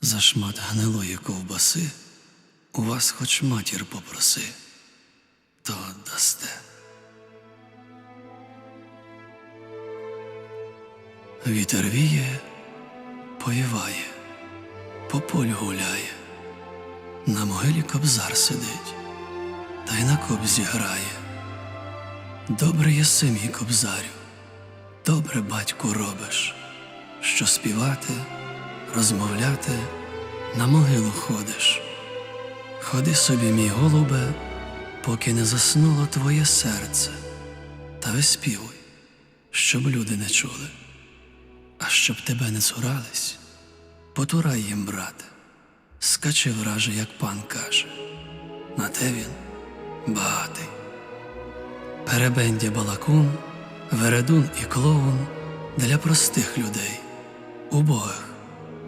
За шмат гнилої ковбаси у вас хоч матір попроси, то дасте. Вітер віє, повіває, по полю гуляє, на могилі кобзар сидить, та й на кобзі грає. Добре єси, мій кобзарю, добре батьку робиш, що співати, розмовляти, на могилу ходиш. Ходи собі, мій голубе, поки не заснуло твоє серце, та виспівуй, щоб люди не чули, а щоб тебе не цурались, потурай їм, брате, скачи враже, як пан каже, на те він багатий. Перебендя балакун, вередун і клоун для простих людей, убогих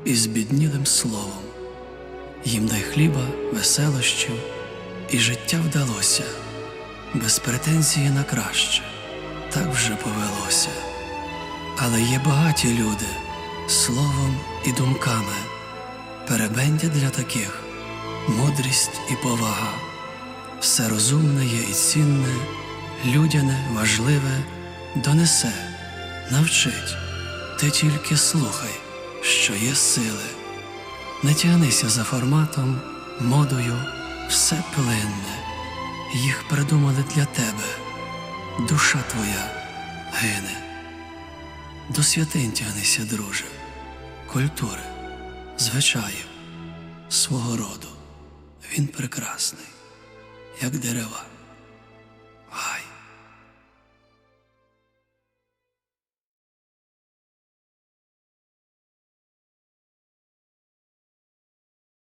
і збіднілим словом. Їм дай хліба, веселощів, і життя вдалося, без претензії на краще, так вже повелося. Але є багаті люди словом і думками, перебендя для таких, мудрість і повага, все розумне є і цінне, людяне, важливе, донесе, навчить, ти тільки слухай, що є сили. Не тягнися за форматом, модою, все плинне. Їх придумали для тебе. Душа твоя гине. До святинь тягнися, друже, культури, звичаїв, свого роду. Він прекрасний, як дерева.